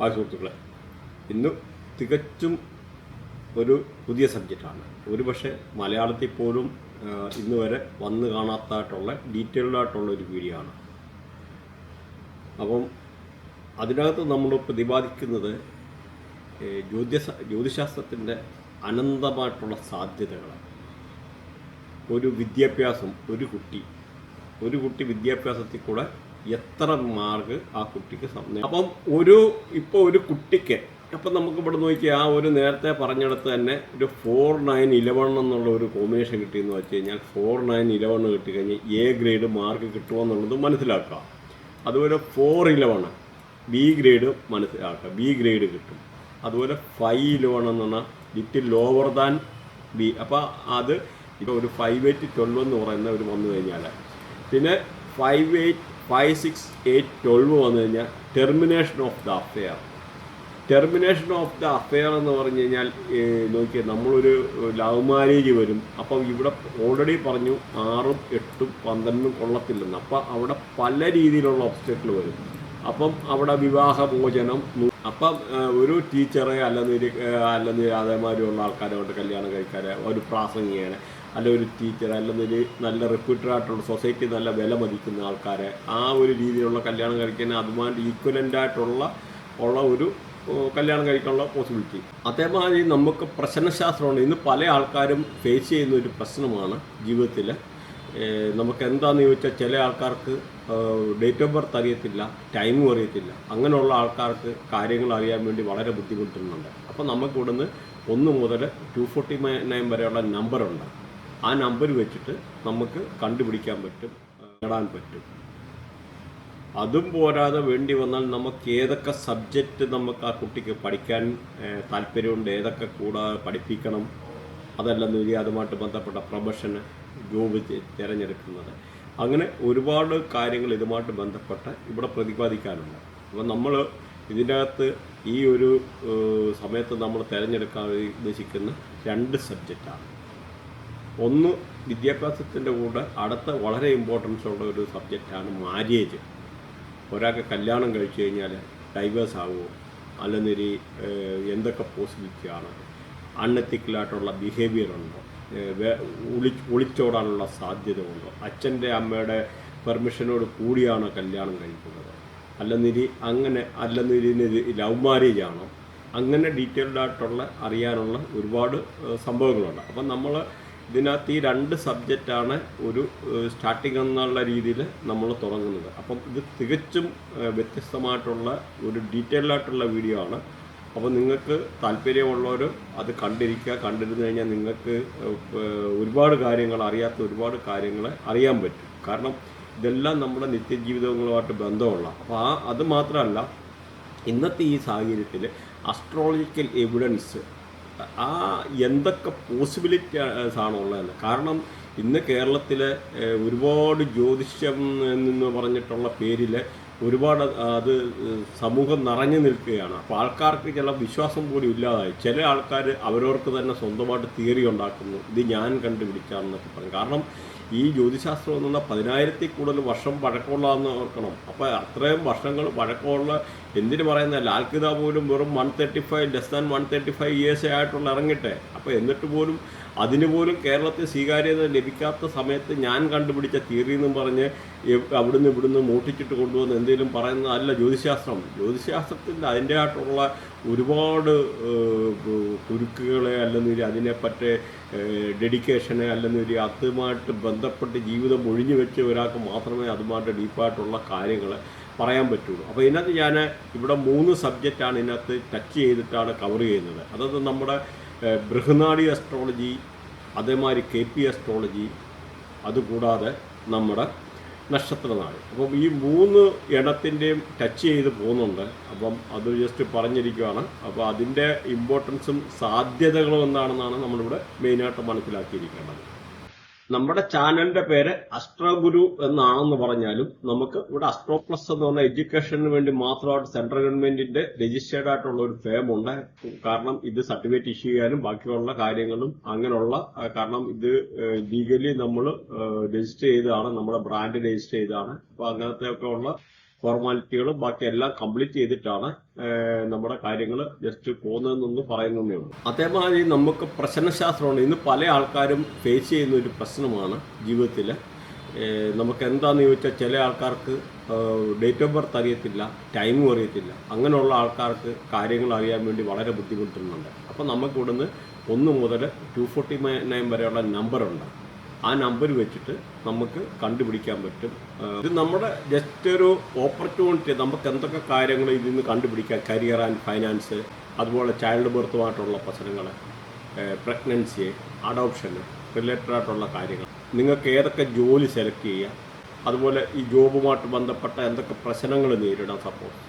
ആ സുഹൃത്തുക്കളെ ഇന്ന് തികച്ചും ഒരു പുതിയ സബ്ജക്റ്റാണ്. ഒരുപക്ഷെ മലയാളത്തിൽ പോലും ഇന്ന് വരെ വന്ന് കാണാത്തതായിട്ടുള്ള ഡീറ്റെയിൽഡ് ആയിട്ടുള്ള ഒരു വീഡിയോ ആണ്. അപ്പം അതിനകത്ത് നമ്മൾ പ്രതിപാദിക്കുന്നത് ജ്യോതി ജ്യോതിശാസ്ത്രത്തിന്റെ അനന്തമായിട്ടുള്ള സാധ്യതകൾ ഒരു വിദ്യാഭ്യാസം ഒരു കുട്ടി ഒരു കുട്ടി വിദ്യാഭ്യാസത്തിൽ കൂടെ എത്ര മാർക്ക് ആ കുട്ടിക്ക് സമയം. അപ്പം ഒരു ഇപ്പോൾ ഒരു കുട്ടിക്ക് അപ്പം നമുക്ക് ഇവിടെ നോക്കി ആ ഒരു നേരത്തെ പറഞ്ഞിടത്ത് തന്നെ ഒരു ഫോർ നയൻ ഇലവൺ എന്നുള്ള ഒരു കോമ്പിനേഷൻ കിട്ടിയെന്ന് വെച്ച് കഴിഞ്ഞാൽ ഫോർ നയൻ ഇലവൺ കിട്ടിക്കഴിഞ്ഞാൽ എ ഗ്രേഡ് മാർക്ക് കിട്ടുമെന്നുള്ളത് മനസ്സിലാക്കുക. അതുപോലെ ഫോർ ഇലവൺ ബി ഗ്രേഡ് മനസ്സിലാക്കുക. ബി ഗ്രേഡ് കിട്ടും. അതുപോലെ ഫൈവ് ഇലവൺ എന്ന് പറഞ്ഞാൽ ലിറ്റിൽ ലോവർ ദാൻ ബി അപ്പോൾ അത് ഇപ്പോൾ ഒരു ഫൈവ് എയ്റ്റ് ട്വൽവ് എന്ന് പറയുന്ന ഒരു വന്നു കഴിഞ്ഞാൽ പിന്നെ five eight five six eight twelve വന്നു കഴിഞ്ഞാൽ termination of the affair. Termination of the affair എന്ന് പറഞ്ഞു കഴിഞ്ഞാൽ നോക്കിയാൽ നമ്മളൊരു ലവ് മാരേജ് വരും. അപ്പം ഇവിടെ ഓൾറെഡി പറഞ്ഞു ആറും എട്ടും പന്ത്രണ്ടും കൊള്ളത്തില്ലെന്ന്. അപ്പം അവിടെ പല രീതിയിലുള്ള ഒബ്സ്റ്റക്കിൾ വരും. അപ്പം അവിടെ വിവാഹമോചനം അപ്പം ഒരു ടീച്ചറെ അല്ലെന്നൊരു അല്ലെന്ന് അതേമാതിരിയുള്ള ആൾക്കാരെ കൊണ്ട് കല്യാണം കഴിക്കാൻ ഒരു പ്രാസംഗികനെ അല്ല ഒരു ടീച്ചർ അല്ലെന്നൊരു നല്ല റെപ്യൂട്ടഡ് ആയിട്ടുള്ള സൊസൈറ്റി നല്ല വില മതിക്കുന്ന ആൾക്കാരെ ആ ഒരു രീതിയിലുള്ള കല്യാണം കഴിക്കാൻ അതുമായിട്ട് ഈക്വലന്റ് ആയിട്ടുള്ള ഉള്ള ഒരു കല്യാണം കഴിക്കാനുള്ള പോസിബിലിറ്റി അതേമാതിരി നമുക്ക് പ്രശ്നശാസ്ത്രമുണ്ട്. ഇന്ന് പല ആൾക്കാരും ഫേസ് ചെയ്യുന്ന ഒരു പ്രശ്നമാണ് ജീവിതത്തിൽ നമുക്ക് എന്താണെന്ന് ചോദിച്ചാൽ ചില ആൾക്കാർക്ക് ഡേറ്റ് ഓഫ് ബർത്ത് അറിയത്തില്ല ടൈമും അറിയത്തില്ല. അങ്ങനെയുള്ള ആൾക്കാർക്ക് കാര്യങ്ങൾ അറിയാൻ വേണ്ടി വളരെ ബുദ്ധിമുട്ടുന്നുണ്ട്. അപ്പോൾ നമുക്കിവിടുന്ന് ഒന്ന് മുതൽ ടു ഫോർട്ടി നയൻ വരെയുള്ള നമ്പറുണ്ട് ആ നമ്പർ വെച്ചിട്ട് നമുക്ക് കണ്ടുപിടിക്കാൻ പറ്റും നേടാൻ പറ്റും. അതും പോരാതെ വേണ്ടി വന്നാൽ നമുക്ക് ഏതൊക്കെ സബ്ജക്റ്റ് നമുക്ക് ആ കുട്ടിക്ക് പഠിക്കാൻ താല്പര്യമുണ്ട് ഏതൊക്കെ കൂടാതെ പഠിപ്പിക്കണം അതല്ലെന്ന് നിരി അതുമായിട്ട് ബന്ധപ്പെട്ട പ്രൊഫഷന് ജോബ് തിരഞ്ഞെടുക്കുന്നത്. അങ്ങനെ ഒരുപാട് കാര്യങ്ങൾ ഇതുമായിട്ട് ബന്ധപ്പെട്ട് ഇവിടെ പ്രതിപാദിക്കാനുണ്ട്. അപ്പം നമ്മൾ ഇതിന്റെ അകത്ത് ഈ ഒരു സമയത്ത് നമ്മൾ തിരഞ്ഞെടുക്കാൻ ഉദ്ദേശിക്കുന്ന രണ്ട് സബ്ജക്റ്റാണ് ഒന്ന് വിദ്യാഭ്യാസത്തിന്റെ കൂടെ അടുത്ത വളരെ ഇമ്പോർട്ടൻസ് ഉള്ള ഒരു സബ്ജക്റ്റാണ് മാര്യേജ് ഒരാൾക്ക് കല്യാണം കഴിച്ചു കഴിഞ്ഞാൽ ഡൈവേഴ്സ് ആവുമോ അല്ലെന്നൊരു എന്തൊക്കെ പോസിബിലിറ്റി ആണ്? അൺഎത്തിക്കലായിട്ടുള്ള ബിഹേവിയർ ഉണ്ടോ? ഒളി ഒളിച്ചോടാനുള്ള സാധ്യത ഉണ്ടോ? അച്ഛന്റെ അമ്മയുടെ പെർമിഷനോട് കൂടിയാണ് കല്യാണം കഴിക്കുന്നത്? അല്ലെന്നിരി അങ്ങനെ അല്ലെന്നിരി ലവ് മാരേജ് ആണോ? അങ്ങനെ ഡീറ്റെയിൽഡ് ആയിട്ടുള്ള അറിയാനുള്ള ഒരുപാട് സംഭവങ്ങളുണ്ട്. അപ്പം നമ്മൾ ഇതിനകത്ത് ഈ രണ്ട് സബ്ജക്റ്റാണ് ഒരു സ്റ്റാർട്ടിംഗ് എന്നുള്ള രീതിയിൽ നമ്മൾ തുടങ്ങുന്നത്. അപ്പം ഇത് തികച്ചും വ്യത്യസ്തമായിട്ടുള്ള ഒരു ഡീറ്റെയിൽഡ് ആയിട്ടുള്ള വീഡിയോ ആണ്. അപ്പോൾ നിങ്ങൾക്ക് താല്പര്യമുള്ളവർ അത് കണ്ടിരിക്കുക. കണ്ടിരുന്നു കഴിഞ്ഞാൽ നിങ്ങൾക്ക് ഒരുപാട് കാര്യങ്ങൾ അറിയാത്ത ഒരുപാട് കാര്യങ്ങൾ അറിയാൻ പറ്റും. കാരണം ഇതെല്ലാം നമ്മുടെ നിത്യജീവിതങ്ങളുമായിട്ട് ബന്ധമുള്ള. അപ്പോൾ ആ അത് മാത്രമല്ല ഇന്നത്തെ ഈ സാഹചര്യത്തിൽ അസ്ട്രോളജിക്കൽ എവിഡൻസ് ആ എന്തൊക്കെ പോസിബിലിറ്റീസ് ആണ് ഉള്ളതെന്ന്. കാരണം ഇന്ന് കേരളത്തിലെ ഒരുപാട് ജ്യോതിഷം എന്ന് പറഞ്ഞിട്ടുള്ള പേരിൽ ഒരുപാട് അത് സമൂഹം നിറഞ്ഞു നിൽക്കുകയാണ്. അപ്പോൾ ആൾക്കാർക്ക് ചില വിശ്വാസം കൂടി ഇല്ലാതായി. ചില ആൾക്കാർ അവരവർക്ക് തന്നെ സ്വന്തമായിട്ട് തിയറി ഉണ്ടാക്കുന്നു. ഇത് ഞാൻ കണ്ടുപിടിച്ചാണെന്നൊക്കെ പറയും. കാരണം ഈ ജ്യോതിശാസ്ത്രം എന്ന് പറഞ്ഞാൽ പതിനായിരത്തിൽ കൂടുതൽ വർഷം പഴക്കമുള്ളതെന്ന് ഓർക്കണം. അപ്പോൾ അത്രയും വർഷങ്ങൾ പഴക്കമുള്ള എന്തിനു പറയുന്ന ലാൽക്കിത പോലും വെറും one thirty five less than one thirty five ഇയേഴ്സേ ആയിട്ടുള്ള ഇറങ്ങിട്ടെ. അപ്പോൾ എന്നിട്ട് പോലും അതിന് പോലും കേരളത്തിൽ സ്വീകാര്യത ലഭിക്കാത്ത സമയത്ത് ഞാൻ കണ്ടുപിടിച്ച തിയറി എന്നും പറഞ്ഞ് അവിടുന്ന് ഇവിടുന്ന് മോട്ടിച്ചിട്ട് കൊണ്ടുവന്ന് എന്തെങ്കിലും പറയുന്ന അല്ല ജ്യോതിശാസ്ത്രം. ജ്യോതിശാസ്ത്രത്തിന്റെ അതിന്റെ ആയിട്ടുള്ള ഒരുപാട് കുരുക്കുകളെ അല്ലെന്നൊരു അതിനെപ്പറ്റി ഡെഡിക്കേഷനെ അല്ലെന്നൊരു അതുമായിട്ട് ബന്ധപ്പെട്ട് ജീവിതം ഒഴിഞ്ഞു വെച്ച് ഒരാൾക്ക് മാത്രമേ അതുമായിട്ട് ഡീപ്പായിട്ടുള്ള കാര്യങ്ങൾ പറയാൻ പറ്റുള്ളൂ. അപ്പോൾ ഇതിനകത്ത് ഞാൻ ഇവിടെ മൂന്ന് സബ്ജക്റ്റാണ് ഇതിനകത്ത് ടച്ച് ചെയ്തിട്ടാണ് കവർ ചെയ്യുന്നത്. അതായത് നമ്മുടെ ബൃഹനാടി അസ്ട്രോളജി അതേമാതിരി കെ പി അസ്ട്രോളജി അതുകൂടാതെ നമ്മുടെ നക്ഷത്രനാട്. അപ്പം ഈ മൂന്ന് ഇടത്തിന്റെയും ടച്ച് ചെയ്ത് പോകുന്നുണ്ട്. അപ്പം അത് ജസ്റ്റ് പറഞ്ഞിരിക്കുകയാണ് അപ്പോൾ അതിന്റെ ഇമ്പോർട്ടൻസും സാധ്യതകളും എന്താണെന്നാണ് നമ്മളിവിടെ മെയിനായിട്ട് മനസ്സിലാക്കിയിരിക്കേണ്ടത്. നമ്മുടെ ചാനലിന്റെ പേര് അസ്ട്രോ ഗുരു എന്നാണെന്ന് പറഞ്ഞാലും നമുക്ക് ഇവിടെ അസ്ട്രോ പ്ലസ് എന്ന് പറഞ്ഞ എഡ്യൂക്കേഷന് വേണ്ടി മാത്രമായിട്ട് സെൻട്രൽ ഗവൺമെന്റിന്റെ രജിസ്റ്റേർഡ് ആയിട്ടുള്ള ഒരു ഫേം ഉണ്ട്. കാരണം ഇത് സർട്ടിഫിക്കറ്റ് ഇഷ്യൂ ചെയ്യാനും ബാക്കിയുള്ള കാര്യങ്ങളും അങ്ങനെയുള്ള കാരണം ഇത് ലീഗലി നമ്മൾ രജിസ്റ്റർ ചെയ്തതാണ് നമ്മുടെ ബ്രാൻഡ് രജിസ്റ്റർ ചെയ്തതാണ്. അപ്പൊ അങ്ങനത്തെ ഒക്കെ ഉള്ള ഫോർമാലിറ്റികളും ബാക്കി എല്ലാം കംപ്ലീറ്റ് ചെയ്തിട്ടാണ് നമ്മുടെ കാര്യങ്ങൾ ജസ്റ്റ് പോകുന്നതെന്നൊന്ന് പറയുന്നതേ ഉള്ളൂ. അതേമാതിരി നമുക്ക് പ്രശ്നശാസ്ത്രമാണ്. ഇന്ന് പല ആൾക്കാരും ഫേസ് ചെയ്യുന്ന ഒരു പ്രശ്നമാണ് ജീവിതത്തിൽ നമുക്ക് എന്താണെന്ന് ചോദിച്ചാൽ ചില ആൾക്കാർക്ക് ഡേറ്റ് ഓഫ് ബർത്ത് അറിയത്തില്ല ടൈമും അറിയത്തില്ല. അങ്ങനെയുള്ള ആൾക്കാർക്ക് കാര്യങ്ങൾ അറിയാൻ വേണ്ടി വളരെ ബുദ്ധിമുട്ടുന്നുണ്ട്. അപ്പോൾ നമുക്കിവിടുന്ന് ഒന്ന് മുതൽ ടു ഫോർട്ടി നയൻ വരെയുള്ള നമ്പറുണ്ട് ആ നമ്പർ വെച്ചിട്ട് നമുക്ക് കണ്ടുപിടിക്കാൻ പറ്റും. ഇത് നമ്മുടെ ജസ്റ്റ് ഒരു ഓപ്പർച്യൂണിറ്റി നമുക്ക് എന്തൊക്കെ കാര്യങ്ങൾ ഇതിൽ നിന്ന് കണ്ടുപിടിക്കാം? കരിയർ ആൻഡ് ഫൈനാൻസ് അതുപോലെ ചൈൽഡ് ബർത്തുമായിട്ടുള്ള പ്രശ്നങ്ങൾ പ്രഗ്നൻസി അഡോപ്ഷൻ റിലേറ്റഡ് ആയിട്ടുള്ള കാര്യങ്ങൾ. നിങ്ങൾക്ക് ഏതൊക്കെ ജോലി സെലക്ട് ചെയ്യാം? അതുപോലെ ഈ ജോബുമായിട്ട് ബന്ധപ്പെട്ട എന്തൊക്കെ പ്രശ്നങ്ങൾ നേരിടാം സപ്പോസ്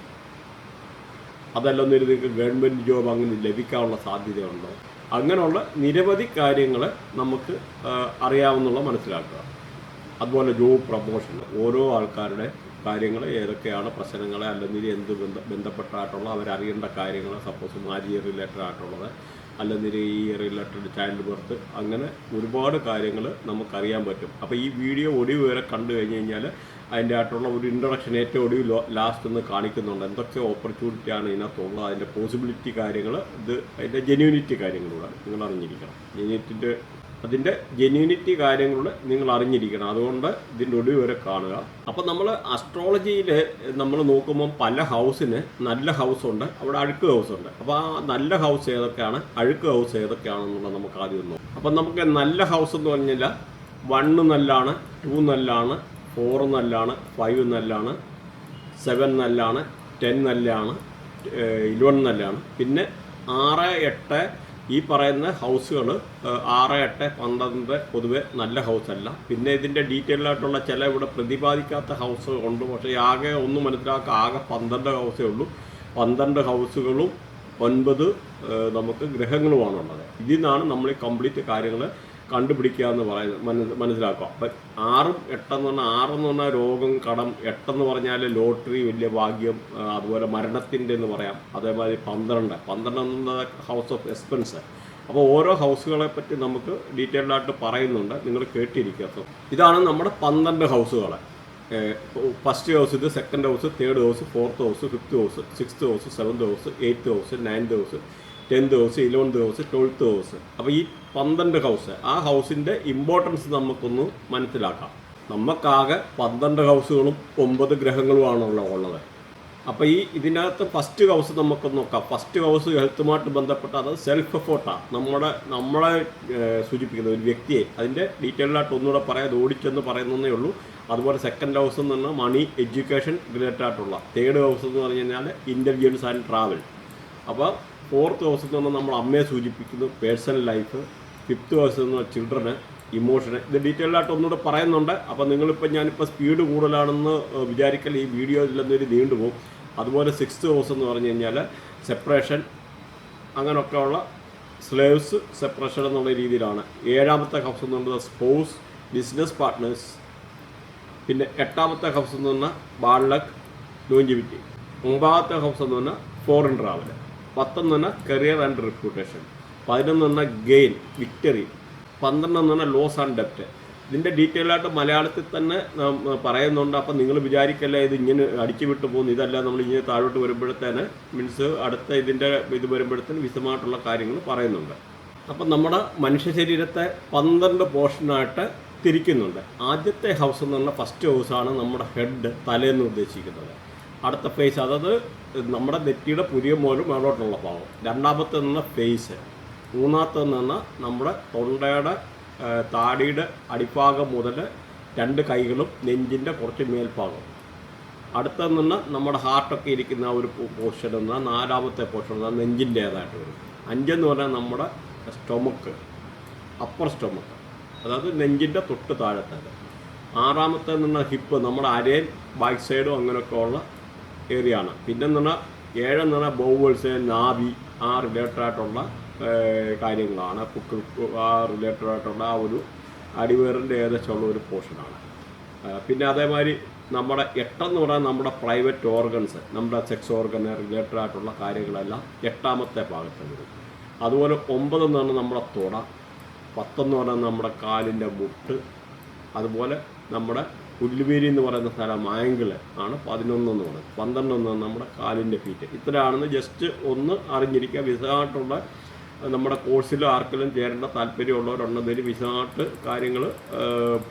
അതല്ലെന്നൊരു നിങ്ങൾക്ക് ഗവൺമെന്റ് ജോബ് അങ്ങനെ ലഭിക്കാനുള്ള സാധ്യതയുണ്ടോ? അങ്ങനെയുള്ള നിരവധി കാര്യങ്ങൾ നമുക്ക് അറിയാവുന്നുള്ള മനസ്സിലാക്കുക. അതുപോലെ ജോബ് പ്രൊമോഷൻ ഓരോ ആൾക്കാരുടെ കാര്യങ്ങൾ ഏതൊക്കെയാണ് പ്രശ്നങ്ങൾ അല്ലെങ്കിൽ എന്ത് ബന്ധ ബന്ധപ്പെട്ടായിട്ടുള്ള അവരറിയേണ്ട കാര്യങ്ങൾ സപ്പോസ് മാരിയ റിലേറ്റഡ് ആയിട്ടുള്ളത് അല്ലെങ്കിൽ ഈ റിലേറ്റഡ് ചൈൽഡ് ബർത്ത് അങ്ങനെ ഒരുപാട് കാര്യങ്ങൾ നമുക്കറിയാൻ പറ്റും. അപ്പോൾ ഈ വീഡിയോ ഒടിവ് വരെ കണ്ടു കഴിഞ്ഞ് കഴിഞ്ഞാൽ അതിന്റെ ആയിട്ടുള്ള ഒരു ഇൻട്രൊഡക്ഷൻ ഏറ്റവും ഒടുവിൽ ലാസ്റ്റ് ഒന്ന് കാണിക്കുന്നുണ്ട്. എന്തൊക്കെ ഓപ്പർച്യൂണിറ്റിയാണ് ഇതിനകത്തുള്ളത് അതിന്റെ പോസിബിലിറ്റി കാര്യങ്ങൾ ഇത് അതിന്റെ ജെന്യൂനിറ്റി കാര്യങ്ങളൂടെ നിങ്ങൾ അറിഞ്ഞിരിക്കണം. ജെന്യൂനിറ്റിന്റെ അതിന്റെ ജെന്യൂനിറ്റി കാര്യങ്ങൾ നിങ്ങൾ അറിഞ്ഞിരിക്കണം. അതുകൊണ്ട് ഇതിന്റെ ഒടുവ് വരെ കാണുക. അപ്പം നമ്മൾ അസ്ട്രോളജിയിൽ നമ്മൾ നോക്കുമ്പോൾ പല ഹൗസിന് നല്ല ഹൗസ് ഉണ്ട് അവിടെ അഴുക്ക് ഹൗസ് ഉണ്ട്. അപ്പോൾ ആ നല്ല ഹൗസ് ഏതൊക്കെയാണ്? അഴുക്ക് ഹൗസ് ഏതൊക്കെയാണെന്നുള്ളത് നമുക്ക് ആദ്യം നോക്കാം. അപ്പം നമുക്ക് നല്ല ഹൗസ് എന്ന് പറഞ്ഞാൽ വണ്ണ് നല്ലാണ് ടു നല്ലാണ് ഫോർ നല്ലാണ് ഫൈവ് നല്ലാണ് സെവൻ നല്ലാണ് ടെൻ നല്ലാണ് ഇലവൻ നല്ലാണ്. പിന്നെ ആറ് എട്ട് ഈ പറയുന്ന ഹൗസുകൾ ആറ് എട്ട് പന്ത്രണ്ട് പൊതുവെ നല്ല ഹൗസല്ല പിന്നെ ഇതിന്റെ ഡീറ്റെയിൽ ആയിട്ടുള്ള ചില ഇവിടെ പ്രതിപാദിക്കാത്ത ഹൗസ് ഉണ്ട്. പക്ഷേ ആകെ ഒന്നും മനസ്സിലാക്കുക ആകെ പന്ത്രണ്ട് ഹൗസേ ഉള്ളൂ. പന്ത്രണ്ട് ഹൗസുകളും ഒൻപത് നമുക്ക് ഗ്രഹങ്ങളുമാണുള്ളത്. ഇതിൽ നിന്നാണ് നമ്മൾ കംപ്ലീറ്റ് കാര്യങ്ങൾ കണ്ടുപിടിക്കുക എന്ന് പറയുന്നത് മനസ് മനസ്സിലാക്കുക അപ്പം ആറും എട്ടെന്ന് പറഞ്ഞാൽ ആറെന്ന് പറഞ്ഞാൽ രോഗം കടം എട്ടെന്ന് പറഞ്ഞാൽ ലോട്ടറി വലിയ ഭാഗ്യം അതുപോലെ മരണത്തിന്റെ എന്ന് പറയാം. അതേമാതിരി പന്ത്രണ്ട്. പന്ത്രണ്ട് പറഞ്ഞാൽ ഹൗസ് ഓഫ് എക്സ്പെൻസ് അപ്പോൾ ഓരോ ഹൗസുകളെ പറ്റി നമുക്ക് ഡീറ്റെയിൽഡ് ആയിട്ട് പറയുന്നുണ്ട്. നിങ്ങൾ കേട്ടിരിക്കുക ഇതാണ് നമ്മുടെ പന്ത്രണ്ട് ഹൗസുകൾ ഫസ്റ്റ് ഹൗസ് ഇത് second house third house fourth house fifth house sixth house seventh house eighth house ninth house tenth house eleventh house twelfth house അപ്പോൾ ഈ പന്ത്രണ്ട് ഹൗസ് ആ ഹൗസിന്റെ ഇമ്പോർട്ടൻസ് നമുക്കൊന്ന് മനസ്സിലാക്കാം. നമുക്കാകെ പന്ത്രണ്ട് ഹൗസുകളും ഒമ്പത് ഗ്രഹങ്ങളുമാണല്ലോ ഉള്ളത്. അപ്പോൾ ഈ ഇതിനകത്ത് ഫസ്റ്റ് ഹൗസ് നമുക്ക് നോക്കാം. ഫസ്റ്റ് ഹൗസ് ഹെൽത്തുമായിട്ട് ബന്ധപ്പെട്ട അത് സെൽഫ് എഫോർട്ടാണ് നമ്മുടെ നമ്മളെ സൂചിപ്പിക്കുന്ന ഒരു വ്യക്തിയെ അതിന്റെ ഡീറ്റെയിൽഡായിട്ട് ഒന്നുകൂടെ പറയാം. അത് ഓടിച്ചെന്ന് പറയുന്നതേ ഉള്ളൂ. അതുപോലെ സെക്കൻഡ് ഹൗസ് എന്ന് പറഞ്ഞാൽ മണി എഡ്യൂക്കേഷൻ റിലേറ്റഡ് ആയിട്ടുള്ള. തേർഡ് ഹൗസ് എന്ന് പറഞ്ഞു കഴിഞ്ഞാൽ ഇന്റലിജൻസ് ആൻഡ് ട്രാവൽ അപ്പോൾ ഫോർത്ത് ഹൗസിൽ നിന്ന് നമ്മൾ അമ്മയെ സൂചിപ്പിക്കുന്നു പേഴ്സണൽ ലൈഫ് ഫിഫ്ത്ത് ഹൗസിൽ നിന്ന് ചിൽഡ്രന് ഇമോഷന്. ഇത് ഡീറ്റെയിൽ ആയിട്ട് ഒന്നുകൂടെ പറയുന്നുണ്ട്. അപ്പോൾ നിങ്ങളിപ്പോൾ ഞാനിപ്പോൾ സ്പീഡ് കൂടുതലാണെന്ന് വിചാരിക്കൽ ഈ വീഡിയോ ഇല്ലെന്നൊരു നീണ്ടുപോകും അതുപോലെ സിക്സ്ത് ഹൗസ് എന്ന് പറഞ്ഞു കഴിഞ്ഞാൽ സെപ്പറേഷൻ അങ്ങനെയൊക്കെയുള്ള സ്ലേവ്സ് സെപ്പറേഷൻ എന്നുള്ള രീതിയിലാണ്. ഏഴാമത്തെ ഹൗസ് എന്ന് പറയുന്നത് സ്പോസ് ബിസിനസ് പാർട്ട്നേഴ്സ്. പിന്നെ എട്ടാമത്തെ ഹൗസ് എന്ന് പറഞ്ഞാൽ ബാൾലക്ക് ലോഞ്ചിവിറ്റി. ഒമ്പതാമത്തെ ഹൗസ് എന്ന് പറഞ്ഞാൽ ഫോറിൻ ട്രാവൽ പത്തെന്ന് പറഞ്ഞാൽ കരിയർ ആൻഡ് റെപ്യൂട്ടേഷൻ പതിനൊന്ന് പറഞ്ഞാൽ ഗെയിൻ വിക്ടറി പന്ത്രണ്ട് എന്ന് പറഞ്ഞാൽ ലോസ് ആൻഡ് ഡെപ്റ്റ് ഇതിന്റെ ഡീറ്റെയിൽ ആയിട്ട് മലയാളത്തിൽ തന്നെ പറയുന്നുണ്ട്. അപ്പം നിങ്ങൾ വിചാരിക്കല്ല ഇത് ഇങ്ങനെ അടിച്ചു വിട്ടു പോകുന്നു. ഇതല്ല നമ്മൾ ഇങ്ങനെ താഴോട്ട് വരുമ്പോഴത്തേന് മീൻസ് അടുത്ത ഇതിന്റെ ഇത് വരുമ്പോഴത്തേന് വിശദമായിട്ടുള്ള കാര്യങ്ങൾ പറയുന്നുണ്ട്. അപ്പം നമ്മുടെ മനുഷ്യ ശരീരത്തെ പന്ത്രണ്ട് പോർഷനായിട്ട് തിരിക്കുന്നുണ്ട്. ആദ്യത്തെ ഹൗസ് എന്ന് പറഞ്ഞാൽ ഫസ്റ്റ് ഹൗസാണ് നമ്മുടെ ഹെഡ് തലേന്ന് ഉദ്ദേശിക്കുന്നത്. അടുത്ത ഫേസ് അതായത് നമ്മുടെ നെറ്റിയുടെ പുതിയ മോലും മേളോട്ടുള്ള ഭാഗം. രണ്ടാമത്തെ നിന്ന് ഫേസ് മൂന്നാമത്തെ നിന്ന് നമ്മുടെ തൊണ്ടയുടെ താടിയുടെ അടിഭാഗം മുതൽ രണ്ട് കൈകളും നെഞ്ചിന്റെ കുറച്ച് മേൽഭാഗം. അടുത്ത നിന്ന് നമ്മുടെ ഹാർട്ടൊക്കെ ഇരിക്കുന്ന ഒരു പോർഷൻ എന്ന നാലാമത്തെ പോർഷൻ എന്ന നെഞ്ചിന്റേതായിട്ട് വരും. അഞ്ചെന്ന് പറഞ്ഞാൽ നമ്മുടെ സ്റ്റൊമക്ക് അപ്പർ സ്റ്റൊമക്ക് അതായത് നെഞ്ചിന്റെ തൊട്ട് താഴത്തേത് ആറാമത്തെ നിന്ന് ഹിപ്പ് നമ്മുടെ അരയൻ ബാക്ക് സൈഡും അങ്ങനെയൊക്കെ ഉള്ള ഏരിയ ആണ് പിന്നെ എന്ന് പറഞ്ഞാൽ ഏഴെന്ന് പറഞ്ഞാൽ ബോവേഴ്സ് നാവി ആ റിലേറ്റഡ് ആയിട്ടുള്ള കാര്യങ്ങളാണ്. കുക്ക് ആ റിലേറ്റഡ് ആയിട്ടുള്ള ആ ഒരു അടിവേറിന്റെ ഏകദേശമുള്ള ഒരു പോർഷനാണ്. പിന്നെ അതേമാതിരി നമ്മുടെ എട്ടെന്ന് പറഞ്ഞാൽ നമ്മുടെ പ്രൈവറ്റ് ഓർഗൻസ് നമ്മുടെ സെക്സ് ഓർഗന് റിലേറ്റഡ് ആയിട്ടുള്ള കാര്യങ്ങളെല്ലാം എട്ടാമത്തെ ഭാഗത്ത് വരും. അതുപോലെ ഒമ്പതെന്ന് പറഞ്ഞാൽ നമ്മുടെ തുട പത്തെന്ന് പറഞ്ഞാൽ നമ്മുടെ കാലിന്റെ മുട്ട് അതുപോലെ നമ്മുടെ പുല്ലുവേരി എന്ന് പറയുന്ന സ്ഥലം ആംഗിൾ ആണ് പതിനൊന്ന് എന്ന് പറയുന്നത്. പന്ത്രണ്ട് എന്ന് നമ്മുടെ കാലിന്റെ ഫീറ്റ് ഇത്രയാണെന്ന് ജസ്റ്റ് ഒന്ന് അറിഞ്ഞിരിക്കുക. വിശദമായിട്ടുള്ള നമ്മുടെ കോഴ്സിലും ആർക്കെങ്കിലും ചേരേണ്ട താല്പര്യമുള്ളവരുണ്ടെന്നതിൽ വിശദമായിട്ട് കാര്യങ്ങൾ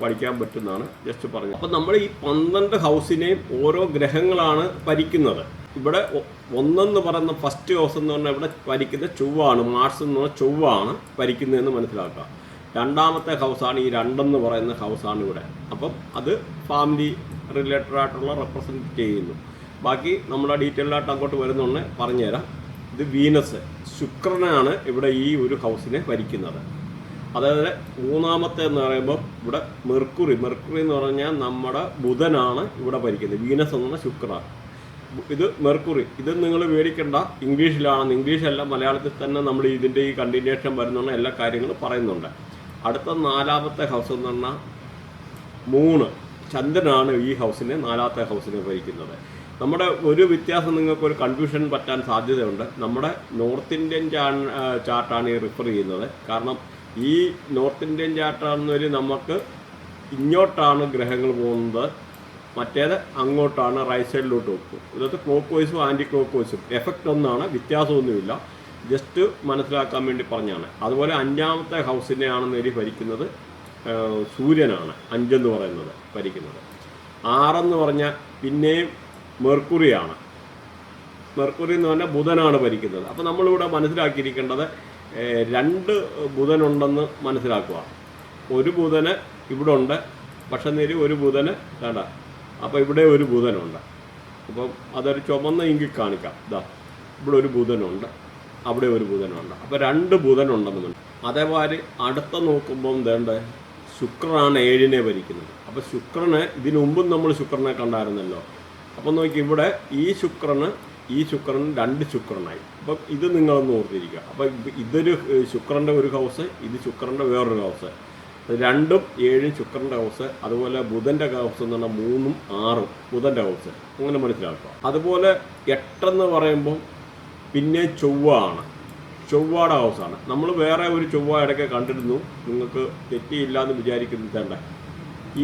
പഠിക്കാൻ പറ്റുന്നതാണ്. ജസ്റ്റ് പറഞ്ഞത് അപ്പം നമ്മൾ ഈ പന്ത്രണ്ട് ഹൗസിനെയും ഓരോ ഗ്രഹങ്ങളാണ് ഭരിക്കുന്നത്. ഇവിടെ ഒന്നെന്ന് പറയുന്ന ഫസ്റ്റ് ഹൗസ് എന്ന് പറഞ്ഞാൽ ഇവിടെ ഭരിക്കുന്ന ചൊവ്വാണ്. മാർസ് എന്ന് പറഞ്ഞാൽ ചൊവ്വാണ് ഭരിക്കുന്നതെന്ന് മനസ്സിലാക്കുക. രണ്ടാമത്തെ ഹൗസാണ് ഈ രണ്ടെന്ന് പറയുന്ന ഹൗസാണ് ഇവിടെ. അപ്പം അത് ഫാമിലി റിലേറ്റഡ് ആയിട്ടുള്ള റെപ്രസെന്റ് ചെയ്യുന്നു. ബാക്കി നമ്മുടെ ഡീറ്റെയിൽ ആയിട്ട് അങ്ങോട്ട് വരുന്നുണ്ട് പറഞ്ഞുതരാം. ഇത് വീനസ്. ശുക്രനാണ് ഇവിടെ ഈ ഒരു ഹൗസിനെ ഭരിക്കുന്നത്. അതായത് മൂന്നാമത്തെ എന്ന് പറയുമ്പോൾ ഇവിടെ മെർക്കുറി. മെർക്കുറി എന്ന് പറഞ്ഞാൽ നമ്മുടെ ബുധനാണ് ഇവിടെ ഭരിക്കുന്നത്. വീനസ് എന്ന് പറഞ്ഞാൽ ശുക്രനാണ്. ഇത് മെർക്കുറി. ഇത് നിങ്ങൾ മേടിക്കേണ്ട ഇംഗ്ലീഷിലാണെന്ന് ഇംഗ്ലീഷല്ല. മലയാളത്തിൽ തന്നെ നമ്മൾ ഇതിന്റെ ഈ കണ്ടിന്യൂഷൻ വരുന്നുണ്ട് എല്ലാ കാര്യങ്ങളും പറയുന്നുണ്ട്. അടുത്ത നാലാമത്തെ ഹൗസ് എന്ന് പറഞ്ഞാൽ മൂന്ന് ചന്ദ്രനാണ് ഈ ഹൗസിനെ നാലാമത്തെ ഹൗസിനെ ഭരിക്കുന്നത് നമ്മുടെ ഒരു വ്യത്യാസം നിങ്ങൾക്ക് ഒരു കൺഫ്യൂഷൻ പറ്റാൻ സാധ്യതയുണ്ട്. നമ്മുടെ നോർത്ത് ഇന്ത്യൻ ചാർട്ടാണ് ഈ റിഫർ ചെയ്യുന്നത്. കാരണം ഈ നോർത്ത് ഇന്ത്യൻ ചാർട്ടാണെന്നൊരു നമുക്ക് ഇങ്ങോട്ടാണ് ഗ്രഹങ്ങൾ പോകുന്നത്. മറ്റേത് അങ്ങോട്ടാണ് റൈറ്റ് സൈഡിലോട്ട് പോകും ഇതൊക്കെ ക്ലോക്ക് വൈസും ആന്റി ക്ലോക്ക് വൈസും എഫക്റ്റ് ഒന്നാണ് വ്യത്യാസമൊന്നുമില്ല. ജസ്റ്റ് മനസ്സിലാക്കാൻ വേണ്ടി പറഞ്ഞാണ്. അതുപോലെ അഞ്ചാമത്തെ ഹൗസിനെയാണ് നേരി ഭരിക്കുന്നത് സൂര്യനാണ് അഞ്ചെന്ന് പറയുന്നത് ഭരിക്കുന്നത്. ആറെന്ന് പറഞ്ഞാൽ പിന്നെയും മെർക്കുറിയാണ്. മെർക്കുറി എന്ന് പറഞ്ഞാൽ ബുധനാണ് ഭരിക്കുന്നത്. അപ്പോൾ നമ്മളിവിടെ മനസ്സിലാക്കിയിരിക്കേണ്ടത് രണ്ട് ബുധനുണ്ടെന്ന് മനസ്സിലാക്കുക. ഒരു ബുധന് ഇവിടെ ഉണ്ട് പക്ഷെ നേരി ഒരു ബുധന് വേണ്ട അപ്പോൾ ഇവിടെ ഒരു ബുധനുണ്ട്. അപ്പം അതൊരു ചുമന്ന ഇങ്കിൽ കാണിക്കാം. ഇതാ ഇവിടെ ഒരു ബുധനുണ്ട്. അവിടെ ഒരു ബുധനുണ്ട്. അപ്പോൾ രണ്ട് ബുധനുണ്ടെന്നുണ്ട് അതേപോലെ അടുത്ത നോക്കുമ്പം വേണ്ട ശുക്രനാണ് ഏഴിനെ ഭരിക്കുന്നത്. അപ്പോൾ ശുക്രനെ ഇതിനു മുമ്പും നമ്മൾ ശുക്രനെ കണ്ടായിരുന്നല്ലോ. അപ്പം നോക്കി ഇവിടെ ഈ ശുക്രന് ഈ ശുക്രൻ രണ്ട് ശുക്രനായി. അപ്പം ഇത് നിങ്ങളൊന്ന് ഓർത്തിരിക്കുക. അപ്പം ഇതൊരു ശുക്രന്റെ ഒരു ഹൗസ് ഇത് ശുക്രന്റെ വേറൊരു ഹൗസ് രണ്ടും ഏഴും ശുക്രന്റെ ഹൗസ് അതുപോലെ ബുധന്റെ ഹൗസ് എന്ന് പറഞ്ഞാൽ മൂന്നും ആറും ബുധന്റെ ഹൗസ് അങ്ങനെ മനസ്സിലാക്കുക. അതുപോലെ എട്ടെന്ന് പറയുമ്പം പിന്നെ ചൊവ്വ ആണ് ചൊവ്വയുടെ ഹൗസാണ്. നമ്മൾ വേറെ ഒരു ചൊവ്വ ഇടയ്ക്ക് കണ്ടിരുന്നു. നിങ്ങൾക്ക് തെറ്റിയില്ല എന്ന് വിചാരിക്കുന്നുണ്ട്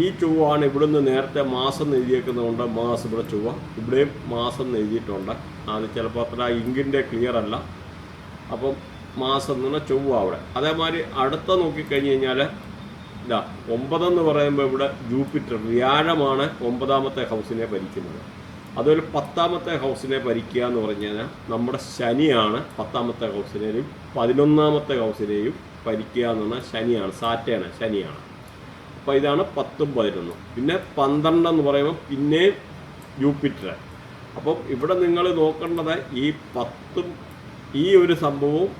ഈ ചൊവ്വാണ് ഇവിടുന്ന് നേരത്തെ മാസം എഴുതിയേക്കുന്നതുകൊണ്ട് മാസം ഇവിടെ ചൊവ്വ. ഇവിടെയും മാസം എഴുതിയിട്ടുണ്ട്. അത് ചിലപ്പോൾ അത്ര ഇങ്കിന്റെ ക്ലിയർ അല്ല. അപ്പം മാസം എന്ന് പറഞ്ഞാൽ ചൊവ്വ അവിടെ. അതേമാതിരി അടുത്ത നോക്കിക്കഴിഞ്ഞ് കഴിഞ്ഞാൽ ഇതാ ഒമ്പതെന്ന് പറയുമ്പോൾ ഇവിടെ ജൂപ്പിറ്റർ വ്യാഴമാണ് ഒമ്പതാമത്തെ ഹൗസിനെ ഭരിക്കുന്നത്. അതുപോലെ പത്താമത്തെ ഹൗസിനെ ഭരിക്കുക എന്ന് പറഞ്ഞു കഴിഞ്ഞാൽ നമ്മുടെ ശനിയാണ് പത്താമത്തെ ഹൗസിനെയും പതിനൊന്നാമത്തെ ഹൗസിനെയും ഭരിക്കുക എന്ന് പറഞ്ഞാൽ ശനിയാണ് സാറ്റേണ് ശനിയാണ്. അപ്പോൾ ഇതാണ് പത്തും പതിനൊന്നും. പിന്നെ പന്ത്രണ്ട് എന്ന് പറയുമ്പോൾ പിന്നെയും ജൂപ്പിറ്റർ. അപ്പം ഇവിടെ നിങ്ങൾ നോക്കേണ്ടത് ഈ പത്തും ഈ ഒരു സംഭവവും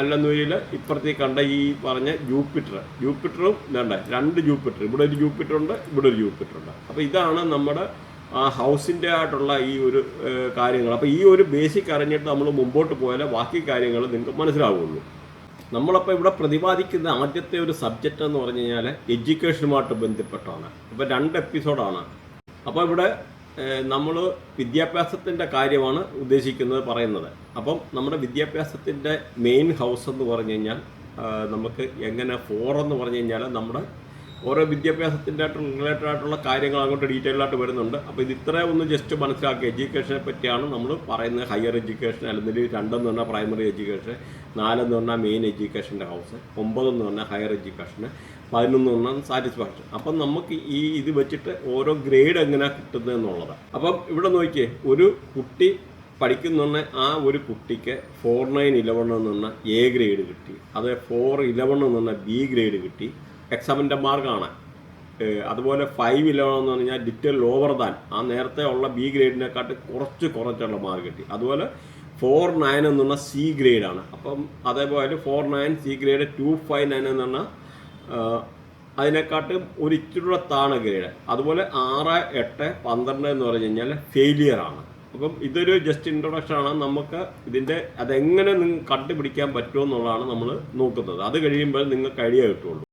അല്ലെന്നൂരിൽ ഇപ്പുറത്തേക്ക് കണ്ട ഈ പറഞ്ഞ ജൂപ്പിറ്റർ. ജൂപ്പിറ്ററും വേണ്ട രണ്ട് ജൂപ്പിറ്റർ. ഇവിടെ ഒരു ജൂപ്പിറ്റർ ഉണ്ട് ഇവിടെ ഒരു ജൂപ്പിറ്റർ ഉണ്ട് അപ്പോൾ ഇതാണ് നമ്മുടെ ആ ഹൗസിന്റെ ആയിട്ടുള്ള ഈ ഒരു കാര്യങ്ങൾ. അപ്പോൾ ഈ ഒരു ബേസിക് അറിഞ്ഞിട്ട് നമ്മൾ മുമ്പോട്ട് പോയാലേ ബാക്കി കാര്യങ്ങൾ നിങ്ങൾക്ക് മനസ്സിലാവുള്ളൂ. നമ്മളപ്പോൾ ഇവിടെ പ്രതിപാദിക്കുന്ന ആദ്യത്തെ ഒരു സബ്ജക്റ്റ് എന്ന് പറഞ്ഞു കഴിഞ്ഞാൽ എഡ്യൂക്കേഷനുമായിട്ട് ബന്ധപ്പെട്ടാണ് ഇപ്പോൾ രണ്ട് എപ്പിസോഡാണ് അപ്പോൾ ഇവിടെ നമ്മൾ വിദ്യാഭ്യാസത്തിന്റെ കാര്യമാണ് ഉദ്ദേശിക്കുന്നത് പറയുന്നത്. അപ്പം നമ്മുടെ വിദ്യാഭ്യാസത്തിന്റെ മെയിൻ ഹൗസ് എന്ന് പറഞ്ഞു കഴിഞ്ഞാൽ നമുക്ക് എങ്ങനെ ഫോർ എന്ന് പറഞ്ഞു കഴിഞ്ഞാൽ നമ്മുടെ ഓരോ വിദ്യാഭ്യാസത്തിന്റെ റിലേറ്റഡ് ആയിട്ടുള്ള കാര്യങ്ങൾ അങ്ങോട്ട് ഡീറ്റെയിൽ ആയിട്ട് വരുന്നുണ്ട്. അപ്പോൾ ഇത് ഇത്ര ഒന്ന് ജസ്റ്റ് മനസ്സിലാക്കി. എഡ്യൂക്കേഷനെ പറ്റിയാണ് നമ്മൾ പറയുന്നത് ഹയർ എഡ്യൂക്കേഷൻ അല്ലെങ്കിൽ രണ്ടെന്ന് പറഞ്ഞാൽ പ്രൈമറി എഡ്യൂക്കേഷൻ നാലെന്ന് പറഞ്ഞാൽ മെയിൻ എഡ്യൂക്കേഷന്റെ ഹൗസ് ഒമ്പതെന്ന് പറഞ്ഞാൽ ഹയർ എഡ്യൂക്കേഷന് പതിനൊന്ന് പറഞ്ഞാൽ സാറ്റിസ്ഫാക്ഷൻ അപ്പം നമുക്ക് ഈ ഇത് വെച്ചിട്ട് ഓരോ ഗ്രേഡ് എങ്ങനെ കിട്ടുന്നത് എന്നുള്ളത്. അപ്പം ഇവിടെ നോക്കിയേ ഒരു കുട്ടി പഠിക്കുന്ന ആ ഒരു കുട്ടിക്ക് ഫോർ നയൻ ഇലവൺ എന്ന് പറഞ്ഞാൽ എ ഗ്രേഡ് കിട്ടി. അത് ഫോർ ഇലവൺ എന്ന് പറഞ്ഞാൽ ബി ഗ്രേഡ് കിട്ടി. എക്സാമിന്റെ മാർക്കാണ്. അതുപോലെ ഫൈവ് എന്ന് പറഞ്ഞാൽ ഡിറ്റൽ ലോവർ ദാൻ ആ നേരത്തെ ഉള്ള ബി ഗ്രേഡിനെക്കാട്ട് കുറച്ച് കുറച്ചുള്ള മാർക്ക് കിട്ടി. അതുപോലെ ഫോർ നയൻ എന്നുള്ള സി ഗ്രേഡാണ് അപ്പം അതേപോലെ four nine C grade two five nine എന്ന് പറഞ്ഞാൽ അതിനെക്കാട്ടും ഒരു ഇച്ചിരിയുടെ താണ ഗ്രേഡ് അതുപോലെ ആറ് എട്ട് പന്ത്രണ്ട് എന്ന് പറഞ്ഞു കഴിഞ്ഞാൽ ഫെയിലിയർ ആണ്. അപ്പം ഇതൊരു ജസ്റ്റ് ഇൻട്രൊഡക്ഷൻ ആണ്. നമുക്ക് ഇതിന്റെ അതെങ്ങനെ നിങ്ങൾ കണ്ടുപിടിക്കാൻ പറ്റുമെന്നുള്ളതാണ് നമ്മൾ നോക്കുന്നത്. അത് കഴിയുമ്പോൾ നിങ്ങൾക്ക് ഐഡിയ കിട്ടുള്ളൂ.